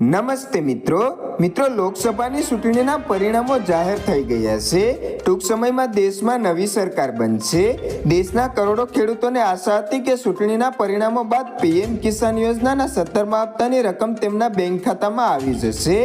નમસ્તે મિત્રો. મિત્રો, લોકસભાની ચૂંટણીના પરિણામો જાહેર થઈ ગયા છે. ટૂંક સમયમાં દેશમાં નવી સરકાર બનશે. દેશના કરોડો ખેડૂતોને આશા હતી કે ચૂંટણીના પરિણામો બાદ પીએમ કિસાન યોજનાના સત્તરમાં હપ્તાની રકમ તેમના બેંક ખાતામાં આવી જશે.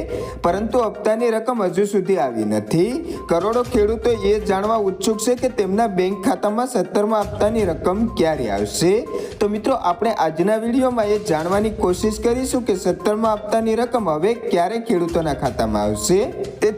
પરંતુ હપ્તાની રકમ હજુ સુધી આવી નથી. કરોડો ખેડૂતો એ જાણવા ઉત્સુક છે કે તેમના બેંક ખાતામાં સત્તરમાં હપ્તાની રકમ ક્યારે આવશે. તો મિત્રો, આપણે આજના વિડીયોમાં એ જાણવાની કોશિશ કરીશું કે સત્તરમાં હપ્તાની રકમ હવે ક્યારે ખેડૂતોના ખાતામાં આવશે.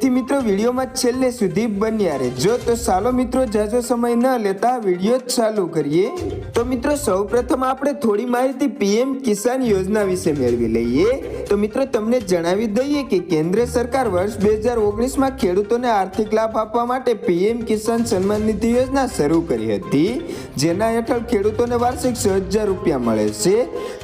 તેથી મિત્રો, વિડીયોમાં છેલ્લે સુધી બન્યા રહેજો તો ચાલો મિત્રો, જાજો સમય ન લેતા વીડિયો ચાલુ કરીએ. તો મિત્રો, સૌપ્રથમ આપણે થોડી માહિતી પીએમ કિસાન યોજના વિશે મેળવી લઈએ. તો મિત્રો, તમને જણાવી દઈએ કે કેન્દ્ર સરકાર વર્ષ બે હજાર ઓગણીસમાં ખેડૂતોને આર્થિક લાભ આપવા માટે પીએમ કિસાન સન્માન નિધિ યોજના શરૂ કરી હતી. જેના હેઠળ ખેડૂતોને વાર્ષિક છ હજાર રૂપિયા મળે છે.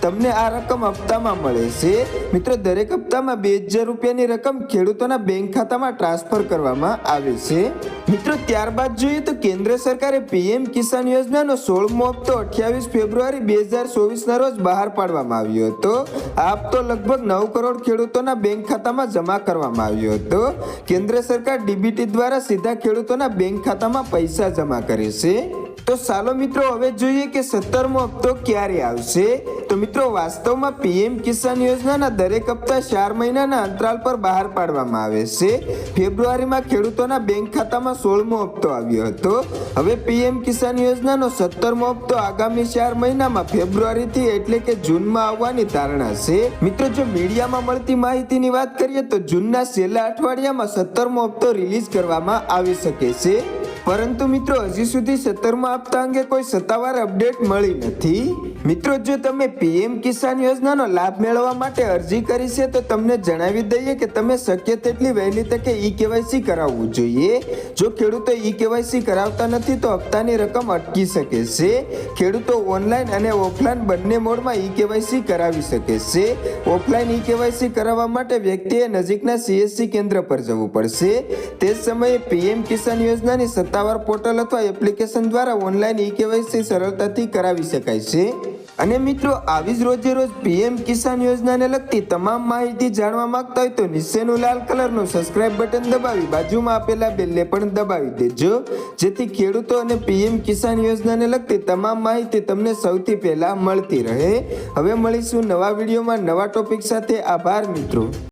તમને આ રકમ હપ્તામાં મળે છે. મિત્રો, દરેક હપ્તામાં બે હજાર રૂપિયાની રકમ ખેડૂતોના બેંક ખાતામાં ટ્રાન્સફર કરવામાં આવે છે. મિત્રો, ત્યારબાદ જોઈએ તો કેન્દ્ર સરકારે પીએમ કિસાન યોજનાનો સોળમો હપ્તો અઠ્યાવીસ ફેબ્રુઆરી બે હજાર ચોવીસના રોજ બહાર પાડવામાં આવ્યો હતો. આ હપ્તો લગભગ નવ કરોડ ખેડૂતોના બેંક ખાતામાં જમા કરવામાં આવ્યો હતો. કેન્દ્ર સરકાર ડીબીટી દ્વારા સીધા ખેડૂતોના બેંક ખાતામાં પૈસા જમા કરે છે. તો ચાલો મિત્રો, હવે જોઈએ કે સત્તરમો હપ્તો ક્યારે આવશે? તો મિત્રો, વાસ્તવમાં પીએમ કિસાન યોજનાના દરેક હપ્તા ચાર મહિનાના અંતરાલ પર બહાર પાડવામાં આવે છે. ફેબ્રુઆરીમાં ખેડૂતોના બેંક ખાતામાં સોળમો હપ્તો આવ્યો હતો. હવે પીએમ કિસાન યોજનાનો સત્તરમો હપ્તો આગામી ચાર મહિનામાં ફેબ્રુઆરીથી એટલે કે જૂનમાં આવવાની ધારણા છે. મિત્રો, જો મીડિયામાં મળતી માહિતીની વાત કરીએ તો જૂનના છેલ્લા અઠવાડિયામાં સત્તરમો હપ્તો રિલીઝ કરવામાં આવી શકે છે. પરંતુ મિત્રો, હજી સુધી સત્તરમા હપ્તા અંગે કોઈ સત્તાવાર અપડેટ મળી નથી. મિત્રો, જો તમે પીએમ કિસાન યોજનાનો લાભ મેળવવા માટે અરજી કરી છે, તો તમને જણાવી દઈએ કે તમે શક્ય તેટલી વહેલી તકે ઈ કેવાયસી કરાવવું જોઈએ. જો ખેડૂતો ઈ કેવાયસી કરાવતા નથી, તો હપ્તાની રકમ અટકી શકે છે. ખેડૂતો ઓનલાઈન અને ઓફલાઈન બંને મોડમાં ઈ કેવાયસી કરાવી શકે છે. ઓફલાઈન ઈ કેવાયસી કરાવવા માટે વ્યક્તિએ નજીકના સીએસસી કેન્દ્ર પર જવું પડશે. તે સમયે પીએમ કિસાન યોજનાની સત્તાવાર પોર્ટલ અથવા એપ્લિકેશન દ્વારા ઓનલાઈન ઈ કેવાયસી સરળતાથી કરાવી શકાય છે. અને મિત્રો, આવી જ રોજે રોજ પીએમ કિસાન યોજનાને લગતી તમામ માહિતી જાણવા માંગતા હોય તો નીચેનું લાલ કલરનું સબસ્ક્રાઇબ બટન દબાવી બાજુમાં આપેલા બેલને પણ દબાવી દેજો. જેથી ખેડૂતો અને પીએમ કિસાન યોજનાને લગતી તમામ માહિતી તમને સૌથી પહેલાં મળતી રહે. હવે મળીશું નવા વિડીયોમાં નવા ટોપિક સાથે. આભાર મિત્રો.